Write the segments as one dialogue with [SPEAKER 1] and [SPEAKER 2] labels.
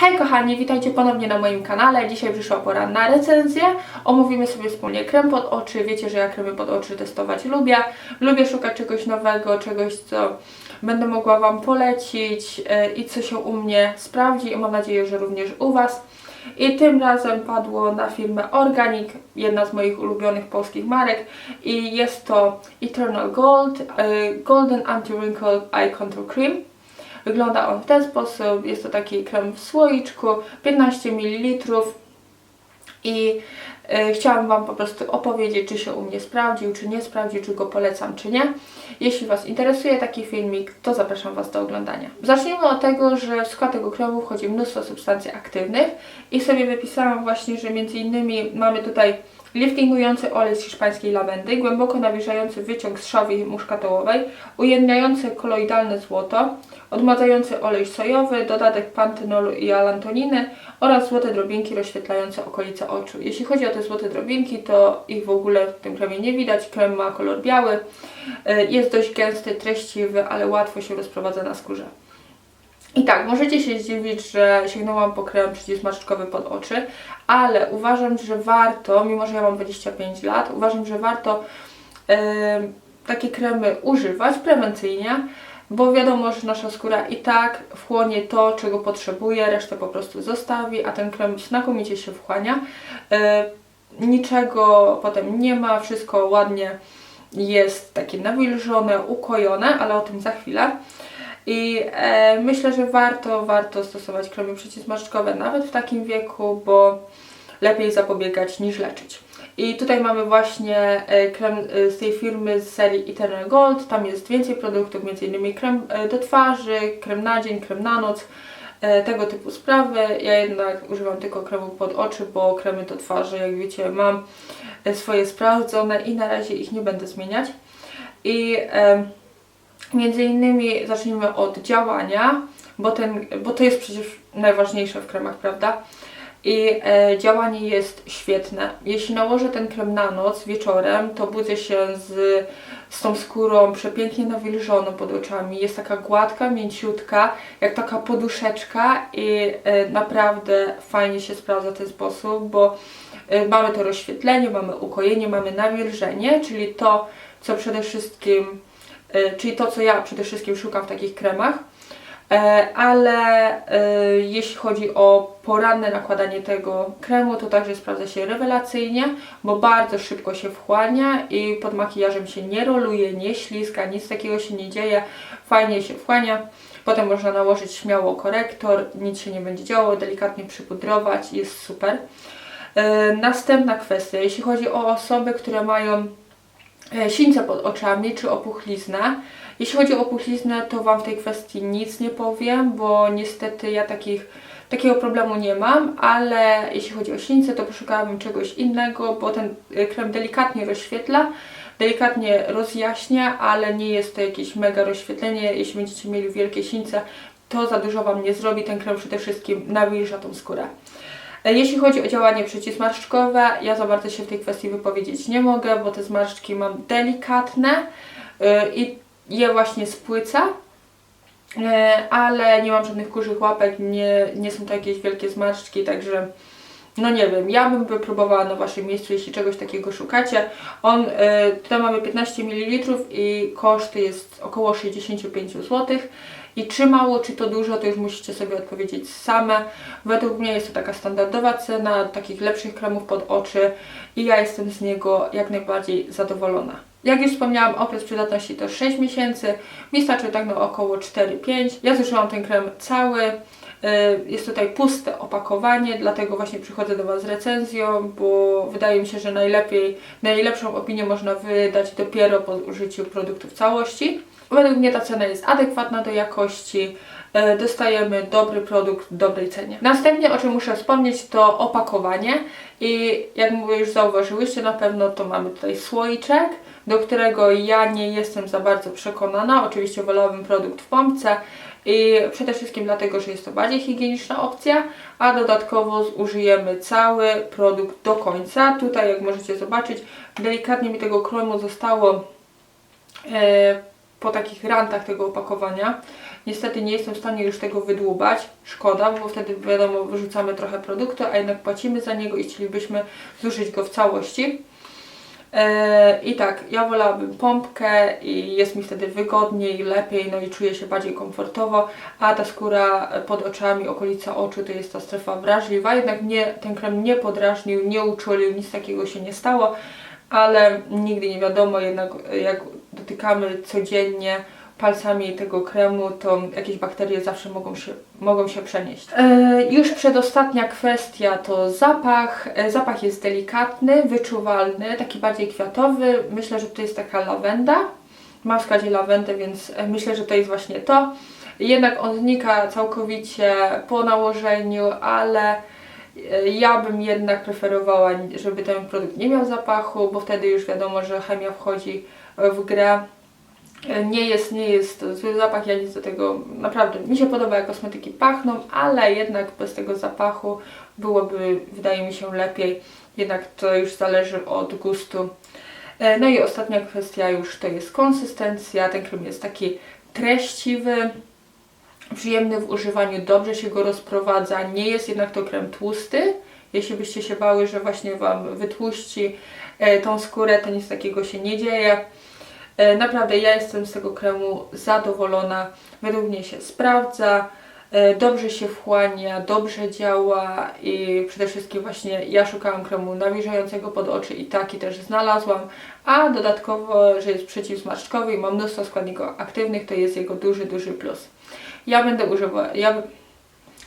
[SPEAKER 1] Hej kochani, witajcie ponownie na moim kanale. Dzisiaj przyszła pora na recenzję. Omówimy sobie wspólnie krem pod oczy. Wiecie, że ja kremy pod oczy testować lubię. Lubię szukać czegoś nowego, czegoś, co będę mogła Wam polecić e, i co się u mnie sprawdzi i mam nadzieję, że również u Was. I tym razem padło na firmę Organic, jedna z moich ulubionych polskich marek i jest to Eternal Gold e, Golden Anti-Wrinkle Eye Contour Cream. Wygląda on w ten sposób. Jest to taki krem w słoiczku, 15 ml. I e, chciałam Wam po prostu opowiedzieć, czy się u mnie sprawdził, czy nie sprawdził, czy go polecam, czy nie. Jeśli Was interesuje taki filmik, to zapraszam Was do oglądania. Zacznijmy od tego, że w skład tego kremu wchodzi mnóstwo substancji aktywnych i sobie wypisałam właśnie, że między innymi mamy tutaj liftingujący olej z hiszpańskiej lawendy, głęboko nawilżający wyciąg z szawi muszkatołowej, ujemniający koloidalne złoto, odmładzający olej sojowy, dodatek pantynolu i alantoniny oraz złote drobinki rozświetlające okolice oczu. Jeśli chodzi o te złote drobinki, to ich w ogóle w tym kremie nie widać. Krem ma kolor biały, y, jest dość gęsty, treściwy, ale łatwo się rozprowadza na skórze. I tak, możecie się zdziwić, że sięgnęłam po krem przeciwzmarszczkowy pod oczy, ale uważam, że warto, mimo że ja mam 25 lat, uważam, że warto yy, takie kremy używać prewencyjnie, bo wiadomo, że nasza skóra i tak wchłonie to, czego potrzebuje, resztę po prostu zostawi, a ten krem znakomicie się wchłania. Yy, niczego potem nie ma, wszystko ładnie jest takie nawilżone, ukojone, ale o tym za chwilę. I e, myślę, że warto, warto stosować kremy przeciwzmarszczkowe nawet w takim wieku, bo lepiej zapobiegać niż leczyć. I tutaj mamy właśnie e, krem e, z tej firmy z serii Eternal Gold. Tam jest więcej produktów, m.in. krem e, do twarzy, krem na dzień, krem na noc, tego typu sprawy. Ja jednak używam tylko kremu pod oczy, bo kremy do twarzy, jak wiecie, mam swoje sprawdzone i na razie ich nie będę zmieniać. I Między innymi zacznijmy od działania, bo, ten, bo to jest przecież najważniejsze w kremach, prawda? I e, działanie jest świetne. Jeśli nałożę ten krem na noc wieczorem, to budzę się z, z tą skórą przepięknie nawilżoną pod oczami. Jest taka gładka, mięciutka, jak taka poduszeczka i e, naprawdę fajnie się sprawdza w ten sposób, bo e, mamy to rozświetlenie, mamy ukojenie, mamy nawilżenie, czyli to, co przede wszystkim czyli to, co ja przede wszystkim szukam w takich kremach. E, ale e, jeśli chodzi o poranne nakładanie tego kremu, to także sprawdza się rewelacyjnie, bo bardzo szybko się wchłania i pod makijażem się nie roluje, nie ślizga, nic takiego się nie dzieje, fajnie się wchłania. Potem można nałożyć śmiało korektor, nic się nie będzie działo, delikatnie przypudrować, jest super. Następna kwestia, jeśli chodzi o osoby, które mają E, sińce pod oczami czy opuchliznę. Jeśli chodzi o opuchliznę, to Wam w tej kwestii nic nie powiem, bo niestety ja takich, takiego problemu nie mam, ale jeśli chodzi o sińce, to poszukałabym czegoś innego, bo ten e, krem delikatnie rozświetla, delikatnie rozjaśnia, ale nie jest to jakieś mega rozświetlenie. Jeśli będziecie mieli wielkie sińce, to za dużo Wam nie zrobi. Ten krem przede wszystkim nawilża tą skórę. E, jeśli chodzi o działanie przeciwzmarszczkowe, ja za bardzo się w tej kwestii wypowiedzieć nie mogę, bo te zmarszczki mam delikatne e, i je właśnie spłyca, e, ale nie mam żadnych kurzych łapek, nie, nie są to jakieś wielkie zmarszczki, także no nie wiem, ja bym wypróbowała na Waszym miejscu, jeśli czegoś takiego szukacie. On, tutaj mamy 15 ml i koszt jest około 65 zł. I czy mało, czy to dużo, to już musicie sobie odpowiedzieć same. Według mnie jest to taka standardowa cena takich lepszych kremów pod oczy i ja jestem z niego jak najbardziej zadowolona. Jak już wspomniałam, okres przydatności to 6 miesięcy, mi starczy tak na około 4-5. Ja zużyłam ten krem cały, y, jest tutaj puste opakowanie, dlatego właśnie przychodzę do Was z recenzją, bo wydaje mi się, że najlepiej, najlepszą opinię można wydać dopiero po użyciu produktu w całości. Według mnie ta cena jest adekwatna do jakości, e, dostajemy dobry produkt w dobrej cenie. Następnie, o czym muszę wspomnieć, to opakowanie i jak mówię, już zauważyłyście na pewno, to mamy tutaj słoiczek, do którego ja nie jestem za bardzo przekonana. Oczywiście wolałabym produkt w pompce i przede wszystkim dlatego, że jest to bardziej higieniczna opcja, a dodatkowo zużyjemy cały produkt do końca. Tutaj, jak możecie zobaczyć, delikatnie mi tego kremu zostało e, po takich rantach tego opakowania Niestety nie jestem w stanie już tego wydłubać. Szkoda, bo wtedy wiadomo, wyrzucamy trochę produktu, a jednak płacimy za niego i chcielibyśmy zużyć go w całości. E, I tak, ja wolałabym pompkę i jest mi wtedy wygodniej, lepiej, no i czuję się bardziej komfortowo, a ta skóra pod oczami, okolica oczu to jest ta strefa wrażliwa, jednak mnie ten krem nie podrażnił, nie uczulił, nic takiego się nie stało, ale nigdy nie wiadomo, jednak jak dotykamy codziennie palcami tego kremu, to jakieś bakterie zawsze mogą się, mogą się przenieść. E, już przedostatnia kwestia to zapach. E, zapach jest delikatny, wyczuwalny, taki bardziej kwiatowy. Myślę, że to jest taka lawenda. Ma w składzie lawendę, więc e, myślę, że to jest właśnie to. Jednak on znika całkowicie po nałożeniu, ale ja bym jednak preferowała, żeby ten produkt nie miał zapachu, bo wtedy już wiadomo, że chemia wchodzi w grę. Nie jest, nie jest zły zapach, ja nic do tego, naprawdę mi się podoba jak kosmetyki pachną, ale jednak bez tego zapachu byłoby, wydaje mi się, lepiej. Jednak to już zależy od gustu. E, No i ostatnia kwestia już to jest konsystencja. Ten krem jest taki treściwy, przyjemny w używaniu, dobrze się go rozprowadza. Nie jest jednak to krem tłusty. Jeśli byście się bały, że właśnie Wam wytłuści e, tą skórę, to nic takiego się nie dzieje. E, Naprawdę ja jestem z tego kremu zadowolona. Według mnie się sprawdza, e, dobrze się wchłania, dobrze działa i przede wszystkim właśnie ja szukałam kremu nawilżającego pod oczy i taki też znalazłam, a dodatkowo, że jest przeciwzmarszczkowy i ma mnóstwo składników aktywnych, to jest jego duży, duży plus. Ja będę używała, ja,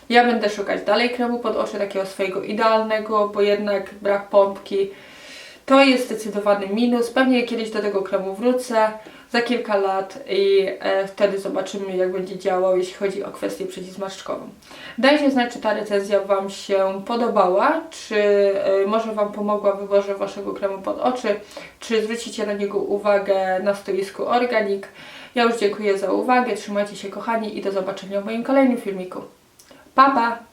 [SPEAKER 1] ja będę szukać dalej kremu pod oczy, takiego swojego idealnego, bo jednak brak pompki to jest zdecydowany minus. Pewnie kiedyś do tego kremu wrócę za kilka lat i e, wtedy zobaczymy, jak będzie działał, jeśli chodzi o kwestię przeciwzmarszczkową. Dajcie znać, czy ta recenzja Wam się podobała, czy e, może Wam pomogła w wyborze Waszego kremu pod oczy, czy zwrócicie na niego uwagę na stoisku Organic. Ja już dziękuję za uwagę, trzymajcie się kochani i do zobaczenia w moim kolejnym filmiku. Pa, pa!